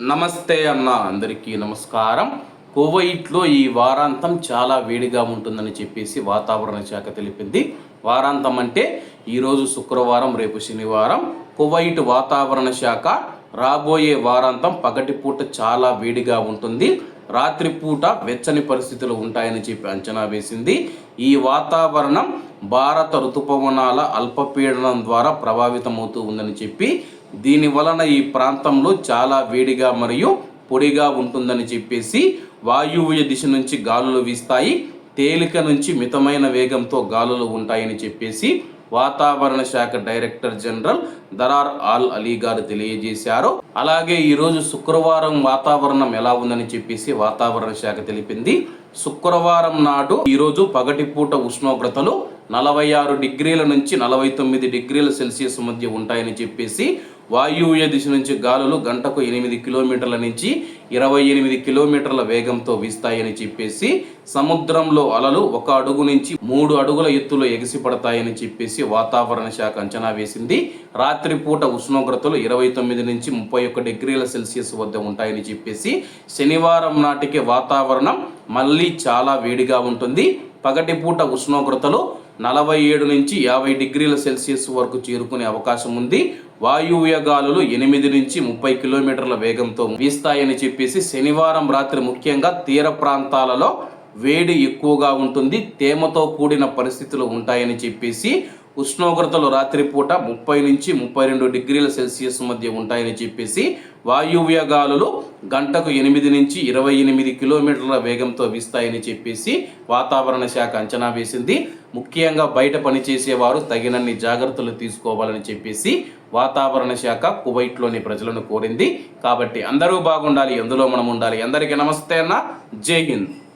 నమస్తే అన్న అందరికీ నమస్కారం. కువైట్లో ఈ వారాంతం చాలా వేడిగా ఉంటుందని చెప్పేసి వాతావరణ శాఖ తెలిపింది. వారాంతం అంటే ఈరోజు శుక్రవారం రేపు శనివారం. కువైట్ వాతావరణ శాఖ రాబోయే వారాంతం పగటిపూట చాలా వేడిగా ఉంటుంది. రాత్రిపూట వెచ్చని పరిస్థితులు ఉంటాయని చెప్పి అంచనా వేసింది. ఈ వాతావరణం భారత ఋతుపవనాల అల్పపీడనం ద్వారా ప్రభావితమవుతూ ఉందని చెప్పి దీని వలన ఈ ప్రాంతంలో చాలా వేడిగా మరియు పొడిగా ఉంటుందని చెప్పేసి వాయువ్య దిశ నుంచి గాలులు వీస్తాయి. తేలిక నుంచి మితమైన వేగంతో గాలులు ఉంటాయని చెప్పేసి వాతావరణ శాఖ director general Darar al Ali గారు తెలియజేశారు. అలాగే ఈరోజు శుక్రవారం వాతావరణం ఎలా ఉందని చెప్పేసి వాతావరణ శాఖ తెలిపింది. శుక్రవారం నాడు ఈరోజు పగటిపూట ఉష్ణోగ్రతలు నలభై ఆరు డిగ్రీల నుంచి నలభై తొమ్మిది డిగ్రీల సెల్సియస్ మధ్య ఉంటాయని చెప్పేసి వాయువ్య దిశ నుంచి గాలులు గంటకు ఎనిమిది కిలోమీటర్ల నుంచి ఇరవై ఎనిమిది కిలోమీటర్ల వేగంతో వీస్తాయని చెప్పేసి సముద్రంలో అలలు ఒక అడుగు నుంచి మూడు అడుగుల ఎత్తులో ఎగిసిపడతాయని చెప్పేసి వాతావరణ శాఖ అంచనా వేసింది. రాత్రిపూట ఉష్ణోగ్రతలు ఇరవై తొమ్మిది నుంచి ముప్పై ఒక్క డిగ్రీల సెల్సియస్ వద్ద ఉంటాయని చెప్పేసి శనివారం నాటికి వాతావరణం మళ్ళీ చాలా వేడిగా ఉంటుంది. పగటిపూట ఉష్ణోగ్రతలు నలభై ఏడు నుంచి యాభై డిగ్రీల సెల్సియస్ వరకు చేరుకునే అవకాశం ఉంది. వాయువ్య గాలులు ఎనిమిది నుంచి ముప్పై కిలోమీటర్ల వేగంతో వీస్తాయని చెప్పేసి శనివారం రాత్రి ముఖ్యంగా తీర ప్రాంతాలలో వేడి ఎక్కువగా ఉంటుంది తేమతో కూడిన పరిస్థితులు ఉంటాయని చెప్పేసి ఉష్ణోగ్రతలు రాత్రిపూట ముప్పై నుంచి ముప్పై రెండు డిగ్రీల సెల్సియస్ మధ్య ఉంటాయని చెప్పేసి వాయువ్య గాలులు గంటకు ఎనిమిది నుంచి ఇరవై ఎనిమిది కిలోమీటర్ల వేగంతో వీస్తాయని చెప్పేసి వాతావరణ శాఖ అంచనా వేసింది. ముఖ్యంగా బయట పనిచేసేవారు తగినన్ని జాగ్రత్తలు తీసుకోవాలని చెప్పేసి వాతావరణ శాఖ కువైట్లోని ప్రజలను కోరింది. కాబట్టి అందరూ బాగుండాలి ఎందులో మనం ఉండాలి? అందరికీ నమస్తే అన్న. జై హింద్.